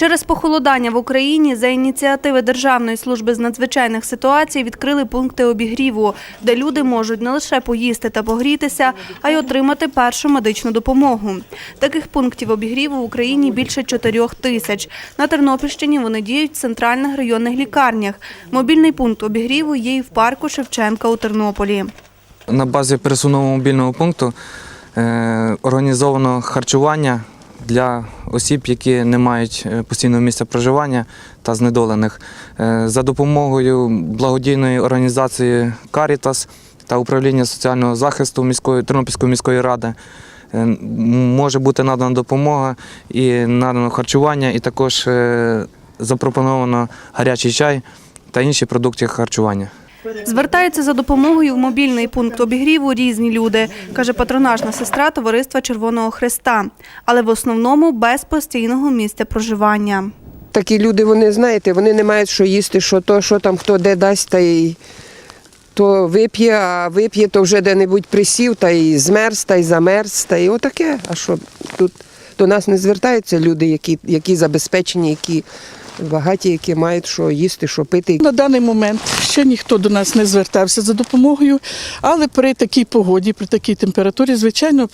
Через похолодання в Україні за ініціативи Державної служби з надзвичайних ситуацій відкрили пункти обігріву, де люди можуть не лише поїсти та погрітися, а й отримати першу медичну допомогу. Таких пунктів обігріву в Україні більше чотирьох тисяч. На Тернопільщині вони діють в центральних районних лікарнях. Мобільний пункт обігріву є і в парку Шевченка у Тернополі. На базі пересувного мобільного пункту е, організовано харчування для осіб, які не мають е, постійного місця проживання та знедолених. Е, За допомогою благодійної організації Карітас та управління соціального захисту міської Тернопільської міської ради. е, Може бути надана допомога і надано харчування, і також запропоновано гарячий чай та інші продукти харчування. Звертаються за допомогою в мобільний пункт обігріву різні люди, каже патронажна сестра Товариства Червоного Христа, але в основному без постійного місця проживання. Такі люди, вони знаєте, вони не мають що їсти, що то, що там хто де дасть, та й то вип'є, а вип'є, то вже де-небудь присів, та й змерз, та й замерз, та й отаке. А що тут до нас не звертаються люди, які, які забезпечені, які багаті, які мають що їсти, що пити. На даний момент ще ніхто до нас не звертався за допомогою, але при такій погоді, при такій температурі, звичайно,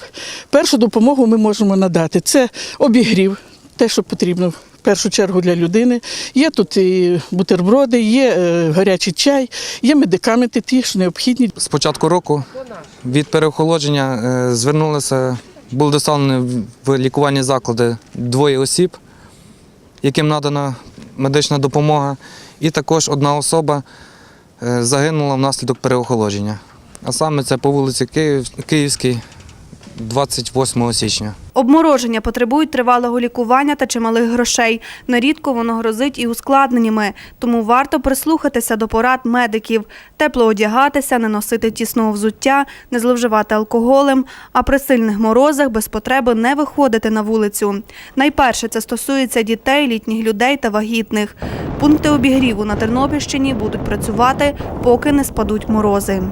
першу допомогу ми можемо надати. Це обігрів, те, що потрібно. В першу чергу для людини. Є тут і бутерброди, є е, гарячий чай, є медикаменти, ті, що необхідні З початку року від переохолодження е, звернулися, були доставлені в лікувальні заклади двоє осіб, яким надана медична допомога, і також одна особа е, загинула внаслідок переохолодження. А саме це по вулиці Київ, Київській, 28 січня. Обмороження потребують тривалого лікування та чималих грошей. Нерідко воно грозить і ускладненнями, тому варто прислухатися до порад медиків, тепло одягатися, не носити тісного взуття, не зловживати алкоголем, а при сильних морозах без потреби не виходити на вулицю. Найперше це стосується дітей, літніх людей та вагітних. Пункти обігріву на Тернопільщині будуть працювати, поки не спадуть морози.